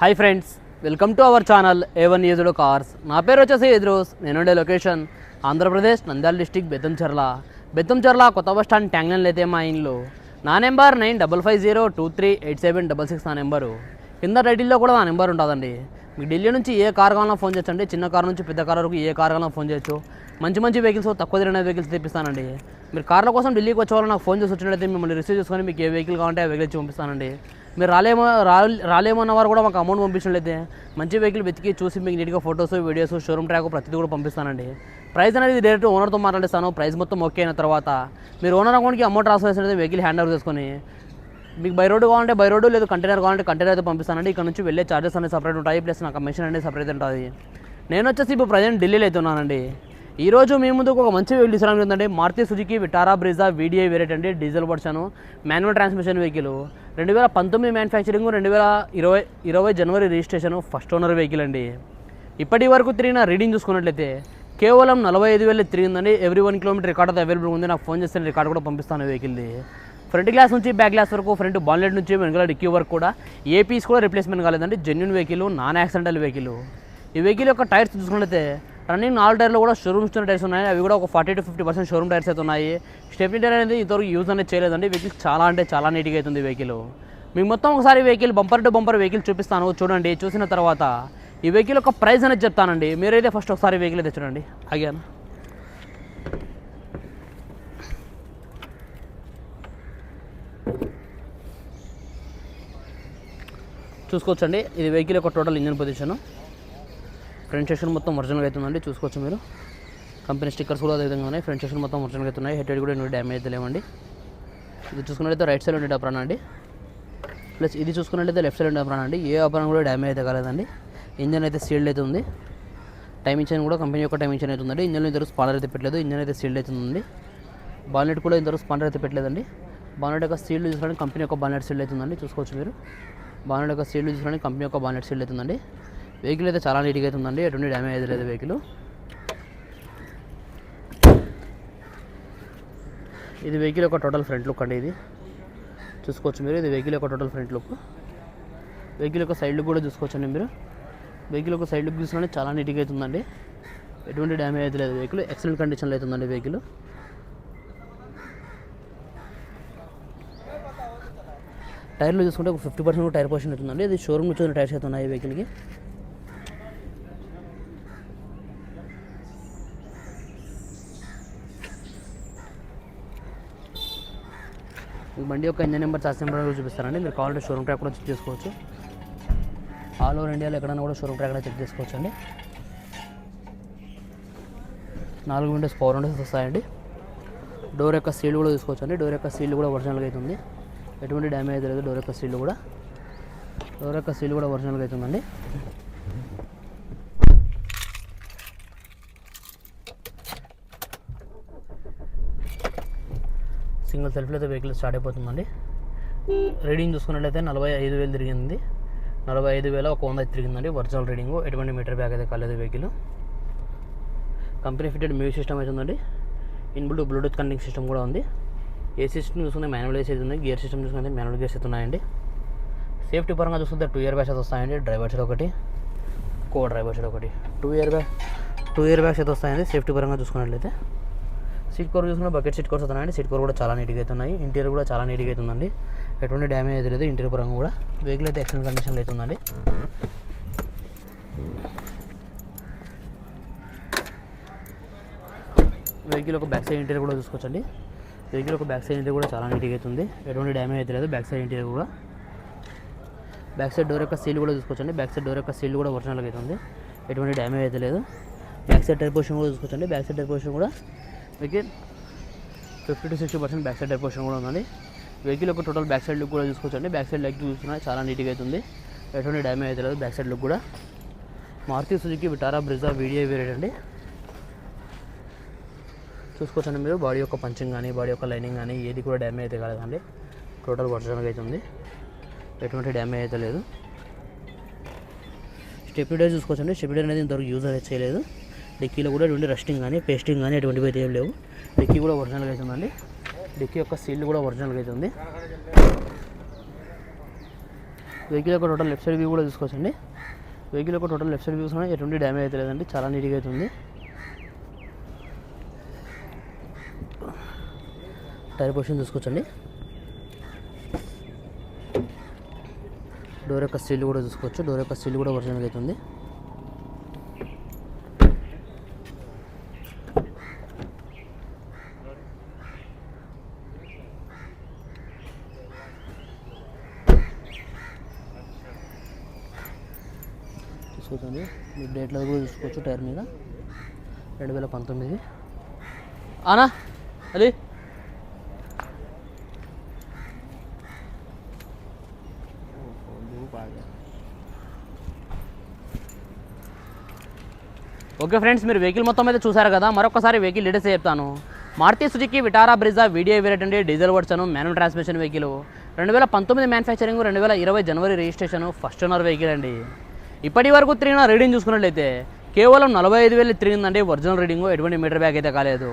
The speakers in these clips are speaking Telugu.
Hi friends welcome to our channel A one ఏజుడు cars నా పేరు వచ్చేసి ఎదురోస్ నేను ఉండే లొకేషన్ ఆంధ్రప్రదేశ్ నంద్యాల డిస్టిక్ బెత్తంచెర్ల బెత్తంచెర్ల కొత్త బస్ స్టాండ్ ట్యాంగ్లైన్లో అయితే మా ఇంట్లో నా number nine double five zero two three eight seven double six నా నెంబరు కింద టైటిల్లో కూడా నా నెంబర్ ఉంటుందండి. మీకు ఢిల్లీ నుంచి ఏ కార్ కావాలన్నా ఫోన్ చేయొచ్చండి చిన్న కార్ నుంచి పెద్ద కార్ వరకు ఏ కార్ కావాలన్నా ఫోన్ చేయొచ్చు. మంచి మంచి వెహికల్స్ తక్కువ తిరిగిన వెహికల్స్ తెప్పిస్తానండి. మీరు కార్ల కోసం ఢిల్లీకి వచ్చేవాళ్ళు నాకు ఫోన్ చేసి వచ్చినట్లయితే మిమ్మల్ని రిసీవ్ చేసుకొని మీకు ఏ వెహికల్ కావాలంటే ఆ వెహికల్ ఇచ్చి పంపిస్తానండి. మీరు రాలేమో రా- రాలేమన్న కూడా మాకు అమౌంట్ పంపించినట్లయితే మంచి వెహికల్ వెతికి చూసి మీకు నీట్గా ఫొటోస్ వీడియోస్ షోరూమ్ ట్రాక్ ప్రతిదీ కూడా పంపిస్తానండి. ప్రైస్ అనేది డైరెక్ట్ ఓనర్తో మాట్లాడిస్తాను. ప్రైస్ మొత్తం ఓకే అయిన తర్వాత మీరు ఓనర్ అకౌంట్కి అమౌంట్ ట్రాన్స్ఫర్ చేసినట్టు వెహికల్ హ్యాండ్ ఓవర్ చేసుకొని మీకు బై రోడ్డు కావాలంటే బై రోడ్డు లేదు కంటైనర్ కావాలంటే కంటైనర్ అయితే పంపిస్తానండి. ఇక్కడ నుంచి వెళ్ళే చార్జెస్ అనేది సపరేట్ ఉంటాయి. ప్లస్ నాకు కమిషన్ అనేది సపరేట్ ఉంటుంది. నేను వచ్చేసి ఇప్పుడు ప్రజెంట్ ఢిల్లీలో అయితే ఉన్నానండి. ఈరోజు మీ ముందుకు ఒక మంచి వెహికల్ తీసుకురావడం ఏంటంటే Maruti Suzuki Vitara Brezza VDI variant అండి diesel version manual transmission vehicle రెండు వేల పంతొమ్మిది మ్యానుఫ్యాక్చరింగ్ రెండు వేల ఇరవై ఇరవై జనవరి రిజిస్ట్రేషన్ ఫస్ట్ ఓనర్ వెహికల్ అండి. ఇప్పటి వరకు తిరిగిన రీడింగ్ చూసుకున్నట్లయితే కేవలం నలభై ఐదు వేలు తిరిగిందండి. ఎవ్రీ వన్ కిలోమీటర్ రికార్డ్ అయితే అవైలబుల్ ఉంది. నాకు ఫోన్ చేస్తే రికార్డ్ కూడా పంపిస్తాను వెహికల్ది ఫ్రంట్ గ్లాస్ నుంచి బ్యాక్ గ్లాస్ వరకు ఫ్రంట్ బాన్లెట్ నుంచి వెనకాల డిక్కీ వరకు కూడా ఏ పీస్ కూడా రిప్లేస్మెంట్ కాలేదండి. Genuine vehicle non accidental vehicle ఈ వెహికల్ యొక్క టైర్స్ చూసుకున్నట్లయితే రన్నింగ్ నాలుగు టైర్లు కూడా షోరూమ్స్ టైర్స్ ఉన్నాయి. అవి కూడా ఒక forty to fifty percent showroom tyres అయితే ఉన్నాయి. స్టెప్నీ టైర్ అనేది ఇంతవరకు యూజ్ అనేది చేయలేదండి. వెహికల్ చాలా అంటే చాలా నీట్గా అవుతుంది వెహికల్ మీకు మొత్తం ఒకసారి vehicle bumper to bumper vehicle చూపిస్తాను. చూడండి చూసిన తర్వాత ఈ వెహికల్ యొక్క ప్రైస్ అనేది చెప్తానండి. మీరైతే ఫస్ట్ ఒకసారి వెహికల్ అయితే చూడండి. అగేన్ చూసుకోవచ్చండి. ఇది వెహికల్ యొక్క total engine position front section మొత్తం ఒరిజినల్గా అవుతుందండి చూసుకోవచ్చు మీరు. కంపెనీ స్టిక్కర్స్ కూడా అదేవిధంగా ఉన్నాయి ఫ్రంట్ సెక్షన్ మొత్తం ఒరిజినల్గా అవుతున్నాయి హెడ్ కూడా ఎన్ని డ్యామేజ్ అయితే లేవండి. ఇది చూసుకున్నట్లయితే రైట్ సైడ్ ఉండే అప్రాన్ అండి. ప్లస్ ఇది చూసుకున్నట్లయితే లెఫ్ట్ సైడ్ ఉండే అప్రాన్ అండి. ఏ అప్రాన్ కూడా డ్యామేజ్ అయితే కాలేదండి. ఇంజన్ అయితే సీల్డ్ అయితే ఉంది. టైం చైన్ కూడా కంపెనీ యొక్క టైం చైన్ అయితే ఇంజన్లో ఇంతవరకు స్పానర్ అయితే పెట్టలేదు. ఇంజన్ అయితే సీల్డ్ అవుతుందండి బాలెట్ కూడా ఇంతవరకు స్పానర్ అయితే పెట్టలేదండి. బానెట్ యొక్క సీల్డ్ చూసుకోవడానికి కంపెనీ యొక్క బానెట్ సీల్డ్ అవుతుందండి చూసుకోవచ్చు మీరు. బానెట్ యొక్క సీల్డ్ చూసుకోవడానికి కంపెనీ యొక్క బానెట్ సీల్డ్ అవుతుందండి వెహికల్ అయితే చాలా నీట్గా అయితే ఉందండి. ఎటువంటి డ్యామేజ్ అయితే లేదు వెహికల్ ఇది వెహికల్ యొక్క టోటల్ ఫ్రంట్ లుక్ అండి ఇది. చూసుకోవచ్చు మీరు. ఇది వెహికల్ యొక్క టోటల్ ఫ్రంట్ లుక్ వెహికల్ యొక్క సైడ్ లుక్ కూడా చూసుకోవచ్చండి మీరు. వెహికల్ యొక్క సైడ్ లుక్ చూసుకుంటే చాలా నీట్గా అవుతుందండి ఎటువంటి డ్యామేజ్ అయితే లేదు వెహికల్ ఎక్సలెంట్ కండిషన్లో అవుతుందండి వెహికల్ టైర్లు చూసుకుంటే ఒక ఫిఫ్టీ పర్సెంట్ టైర్ పొజిషన్ అవుతుందండి ఇది షోరూమ్ నుంచి టైర్స్ అయితే ఉన్నాయి వెహికల్కి ఈ బండి యొక్క ఇంజన్ నెంబర్ చార్జ్ నెంబర్ చూపిస్తారండి మీరు కావాలంటే షోరూమ్ ట్రాక్ కూడా చెక్ చేసుకోవచ్చు. ఆల్ ఓవర్ ఇండియాలో ఎక్కడైనా కూడా షోరూమ్ ట్రాక్ చెక్ చేసుకోవచ్చు అండి నాలుగు విండోస్ పవర్ విండోస్ వస్తాయండి. డోర్ యొక్క సీల్ కూడా తీసుకోవచ్చు అండి డోర్ యొక్క సీల్ కూడా ఒరిజినల్గా అవుతుంది ఎటువంటి డ్యామేజ్ లేదు. డోర్ యొక్క సీల్ కూడా. డోర్ యొక్క సీల్ కూడా ఒరిజినల్గా అవుతుందండి సింగిల్ సెల్ఫ్లో అయితే వెహికల్ స్టార్ట్ అయిపోతుందండి. రీడింగ్ చూసుకున్నట్లయితే నలభై ఐదు వేలు తిరిగింది. నలభై ఐదు వేల ఒక వంద తిరిగిందండి ఒరిజినల్ రీడింగ్. ఎటువంటి మీటర్ బ్యాగ్ అయితే కాలేదు vehicle. Company fitted music system అయితే ఉందండి. ఇన్బుల్డ్ బ్లూటూత్ కనెక్టింగ్ సిస్టమ్ కూడా ఉంది. ఏ సిస్టమ్ చూసుకుంటే మాన్యువల్ ఏసీ ఉంది. గేర్ సిస్టమ్ చూసుకుంటే మాన్యువల్ గేర్స్ అయితే ఉన్నాయండి. సేఫ్టీ పరంగా చూసుకుంటే టూ ఇయర్ బ్యాగ్స్ అయితే వస్తాయండి. డ్రైవర్ సైడ్ ఒకటి కో డ్రైవర్ సైడ్ ఒకటి. Two airbag two airbags అయితే వస్తాయండి సేఫ్టీ పరంగా చూసుకున్నట్లయితే. సీట్ కవర్ చూసుకున్న బకెట్ సీట్ కవర్స్ వస్తున్నాయండి సీట్ కవర్ కూడా చాలా నీట్గా అవుతున్నాయి ఇంటీరియర్ కూడా చాలా నీట్గా అవుతుందండి ఎటువంటి డ్యామేజ్ అయితే లేదు. ఇంటీరియర్ పరంగా కూడా వెహికల్ అయితే ఎక్సలెంట్ కండిషన్లో అవుతుందండి వెహికల్ ఒక బ్యాక్ సైడ్ ఇంటీరియర్ కూడా చూసుకోవచ్చండి. వెహికల్ ఒక బ్యాక్ సైడ్ ఇంటీరియర్ కూడా చాలా నీట్గా అవుతుంది ఎటువంటి డ్యామేజ్ అయితే లేదు. బ్యాక్ సైడ్ ఇంటీరియర్ కూడా. బ్యాక్ సైడ్ డోర్ యొక్క సీల్ కూడా చూసుకోవచ్చండి. బ్యాక్ సైడ్ డోర్ యొక్క సీల్ కూడా ఒరిజినల్గా అవుతుంది ఎటువంటి డ్యామేజ్ అయితే లేదు. బ్యాక్ సైడ్ టైర్ పొజిషన్ కూడా చూసుకోవచ్చండి. బ్యాక్ సైడ్ టైర్ పొజిషన్ కూడా vehicle fifty to sixty percent back side tyre portion కూడా ఉందండి. వెహికల్ యొక్క టోటల్ బ్యాక్ సైడ్ లుక్ కూడా చూసుకోవచ్చండి. బ్యాక్ సైడ్ లెగ్ చూసుకున్నా చాలా నీట్గా అవుతుంది. ఎటువంటి డ్యామేజ్ అయితే లేదు బ్యాక్ సైడ్ లుక్ కూడా Maruti Suzuki Vitara Brezza VDI variant అండి. చూసుకోవచ్చండి మీరు. బాడీ యొక్క పంచింగ్ కానీ బాడీ యొక్క లైనింగ్ కానీ ఏది కూడా డ్యామేజ్ అయితే కాలేదండి. టోటల్ ఒరిజినల్గా అవుతుంది ఎటువంటి డ్యామేజ్ అయితే లేదు. స్టెపిడర్ చూసుకోవచ్చండి. స్టెపిడర్ అనేది ఇంతవరకు యూజ్ అయితే చేయలేదు. డిక్కీలో కూడా ఎటువంటి రస్టింగ్ కానీ పేస్టింగ్ కానీ ఎటువంటివి అయితే ఏం లేవు. డిక్కీ కూడా ఒరిజినల్గా అయితే ఉందండి. డిక్కీ యొక్క సీల్ కూడా ఒరిజినల్గా అయితే ఉంది. వెహికల్ యొక్క టోటల్ లెఫ్ట్ సైడ్ వ్యూ కూడా చూసుకోవచ్చండి. వెహికల్ యొక్క టోటల్ లెఫ్ట్ సైడ్ వ్యూస్ కూడా ఎటువంటి డ్యామేజ్ అయితే లేదండి. చాలా నీట్గా అవుతుంది టైర్ పొజిషన్ చూసుకోవచ్చండి. డోర్ యొక్క స్టీల్ కూడా చూసుకోవచ్చు. డోర్ యొక్క స్టీల్ కూడా ఒరిజినల్గా అవుతుంది చూసుకోవచ్చండి మీ డేట్లో కూడా చూసుకోవచ్చు టైర్ మీద. రెండు వేల పంతొమ్మిది. ఆనా అది ఓకే ఫ్రెండ్స్ మీరు వెహికల్ మొత్తం అయితే చూసారు కదా. మరొకసారి వెహికల్ డీటెయిల్స్ చెప్తాను. Maruti Suzuki Vitara Brezza VDI వేరేటండి diesel వర్డ్సను మాన్యువల్ ట్రాన్స్మిషన్ వెహికల్ రెండు వేల పంతొమ్మిది మ్యానుఫ్యాక్చరింగ్ రెండు వేల ఇరవై జనవరి రిజిస్ట్రేషన్ ఫస్ట్ ఓనర్ వెహికల్ అండి. ఇప్పటి వరకు తిరిగిన రీడింగ్ చూసుకున్నట్లయితే కేవలం నలభై ఐదు వేలు తిరిగిందండి ఒరిజినల్ రీడింగ్ ఎటువంటి మీటర్ బ్యాగ్ అయితే కాలేదు.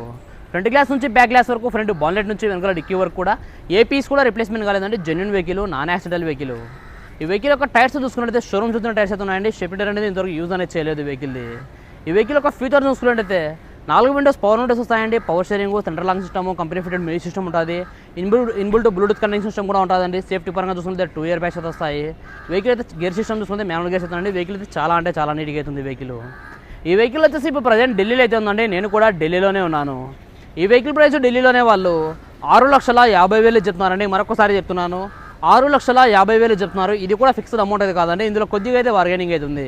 ఫ్రంట్ గ్లాస్ నుంచి బ్యాక్ గ్లాస్ వరకు ఫ్రంట్ బాన్లెట్ నుంచి వెనకాల డిక్కీ వరకు కూడా ఏ పీస్ కూడా రిప్లేస్మెంట్ కాలేదండి genuine vehicle non accidental vehicle ఈ వెహికల్ యొక్క టైర్స్ చూసుకున్నట్లయితే షోరూమ్ చూసిన టైర్స్ అయితే ఉన్నాయండి. షెప్ అనేది ఇంతవరకు యూజ్ అనేది చేయలేదు ఈ వెహికల్ది ఈ వెహికల్ యొక్క ఫ్యూచర్ చూసుకున్నట్టయితే నాలుగు విండోస్ పవర్ విండోస్ వస్తాయండి. Power steering central lock system company fitted music system ఉంటుంది. Inbuilt inbuilt Bluetooth connection system కూడా ఉంటుందండి సేఫ్టీ పరంగా చూసుకుంటే టూ ఇయర్ బ్యాగ్స్ అయితే వస్తాయి. వెహికల్ అయితే గేర్ సిస్టమ్ చూసుకుంటే మ్యానువల్ గేర్స్ అవుతుందండి వెహికల్ అయితే చాలా అంటే చాలా నీట్గా అవుతుంది వెహికల్ ఈ వెహికల్ వచ్చేసి ఇప్పుడు ప్రజెంట్ ఢిల్లీలో అయితే ఉందండి. నేను కూడా ఢిల్లీలోనే ఉన్నాను. ఈ వెహికల్ ప్రైస్ ఢిల్లీలోనే వాళ్ళు ఆరు లక్షల యాభై వేలు చెప్తున్నారండి. మరొకసారి చెప్తున్నాను. ఆరు లక్షల యాభై వేలు చెప్తున్నారు. ఇది కూడా ఫిక్స్డ్ అమౌంట్ అయితే కాదండి. ఇందులో కొద్దిగా అయితే బార్గెనింగ్ అవుతుంది